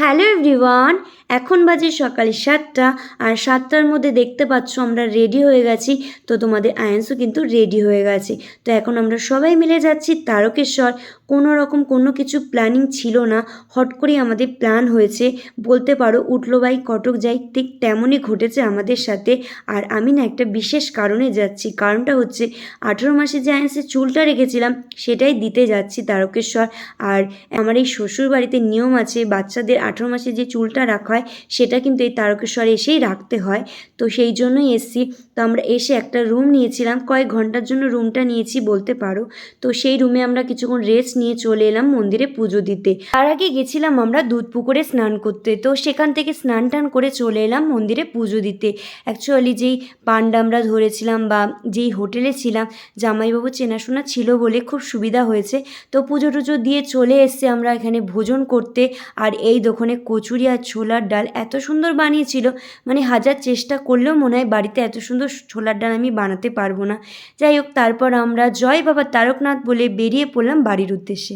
Hello everyone, এখন বাজে সকাল সাতটা, আর সাতটার মধ্যে দেখতে পাচ্ছ আমরা রেডি হয়ে গেছি। তো তোমাদের আয়ান্সও কিন্তু রেডি হয়ে গেছে। তো এখন আমরা সবাই মিলে যাচ্ছি তারকেশ্বর। কোনো রকম কোনো কিছু প্ল্যানিং ছিল না। হট করেই আমাদের প্ল্যান হয়েছে। বলতে পারো উঠল বাই কটক যাই, ঠিক তেমনই ঘটেছে আমাদের সাথে। আর আমি না একটা বিশেষ কারণে যাচ্ছি। কারণটা হচ্ছে আঠেরো মাসে যে আয়ান্সের চুলটা রেখেছিলাম, সেটাই দিতে যাচ্ছি তারকেশ্বর। আর আমার এই শ্বশুর বাড়িতে নিয়ম আছে, বাচ্চাদের আঠেরো মাসে যে চুলটা রাখা হয়, সেটা কিন্তু এই তারকেশ্বরে এসেই রাখতে হয়। তো সেই জন্যই এসছি। তো আমরা এসে একটা রুম নিয়েছিলাম। কয়েক ঘণ্টার জন্য রুমটা নিয়েছি বলতে পারো। তো সেই রুমে আমরা কিছুক্ষণ রেস্ট নিয়ে চলে এলাম মন্দিরে পুজো দিতে। তার আগে গেছিলাম আমরা দুধ পুকুরে স্নান করতে। তো সেখান থেকে স্নান টান করে চলে এলাম মন্দিরে পুজো দিতে। অ্যাকচুয়ালি যেই পান্ডা আমরা ধরেছিলাম বা যেই হোটেলে ছিলাম, জামাইবাবু চেনাশোনা ছিল বলে খুব সুবিধা হয়েছে। তো পুজো টুজো দিয়ে চলে এসছে আমরা এখানে ভোজন করতে। আর এই দোকানে কচুরি আর ছোলার ডাল এত সুন্দর বানিয়েছিল। মানে হাজার চেষ্টা করলেও মনে হয় বাড়িতে এত সুন্দর ছোলার ডাল আমি বানাতে পারব না। যাই হোক, তারপর আমরা জয় বাবা তারকনাথ বলে বেরিয়ে পড়লাম বাড়ির উদ্দেশ্যে।